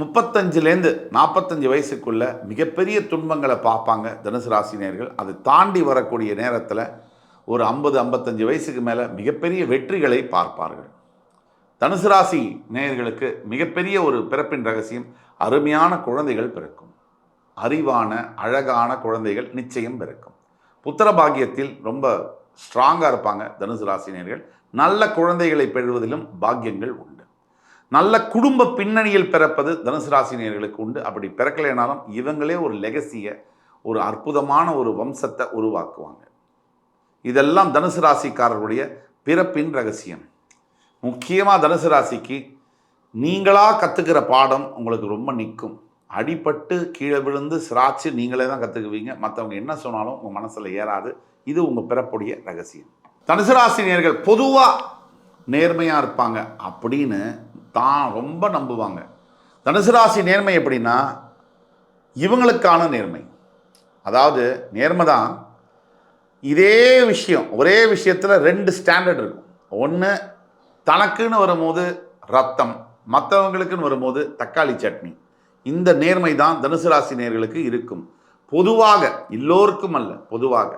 முப்பத்தஞ்சுலேருந்து நாற்பத்தஞ்சு வயசுக்குள்ள மிகப்பெரிய துன்பங்களை பார்ப்பாங்க தனுசு ராசினியர்கள் அதை தாண்டி வரக்கூடிய நேரத்தில் ஒரு ஐம்பது ஐம்பத்தஞ்சு வயசுக்கு மேலே மிகப்பெரிய வெற்றிகளை பார்ப்பார்கள். தனுசு ராசி நேயர்களுக்கு மிகப்பெரிய ஒரு பிறப்பின் ரகசியம் அருமையான குழந்தைகள் பிறக்கும். அறிவான அழகான குழந்தைகள் நிச்சயம் பிறக்கும். புத்திர பாக்கியத்தில் ரொம்ப ஸ்ட்ராங்காக இருப்பாங்க தனுசு ராசினியர்கள் நல்ல குழந்தைகளை பெறுவதிலும் பாக்கியங்கள் உண்டு. நல்ல குடும்ப பின்னணியில் பிறப்பது தனுசு ராசினியர்களுக்கு உண்டு. அப்படி பிறக்கலைனாலும் இவங்களே ஒரு லெகசியை ஒரு அற்புதமான ஒரு வம்சத்தை உருவாக்குவாங்க. இதெல்லாம் தனுசு ராசிக்காரர்களுடைய பிறப்பின் ரகசியம். முக்கியமாக தனுசு ராசிக்கு நீங்களாக கற்றுக்கிற பாடம் உங்களுக்கு ரொம்ப நிற்கும் அடிப்பட்டு கீழே விழுந்து சிராச்சு நீங்களே தான் கற்றுக்குவீங்க மற்றவங்க என்ன சொன்னாலும் உங்கள் மனசில் ஏறாது. இது உங்கள் பிறப்புடைய ரகசியம். தனுசு ராசினியர்கள் பொதுவாக நேர்மையாக இருப்பாங்க. அப்படின்னு தான் ரொம்ப நம்புவாங்க. தனுசு ராசி நேர்மை எப்படின்னா இவங்களுக்கான நேர்மை. அதாவது நேர்மை தான் இதே விஷயம் ஒரே விஷயத்தில் ரெண்டு ஸ்டாண்டர்ட் இருக்கும். ஒன்று தனக்குன்னு வரும்போது ரத்தம் மற்றவங்களுக்குன்னு வரும்போது தக்காளி சட்னி. இந்த நேர்மை தான் தனுசு ராசி நேர்களுக்கு இருக்கும். பொதுவாக எல்லோருக்கும் அல்ல பொதுவாக.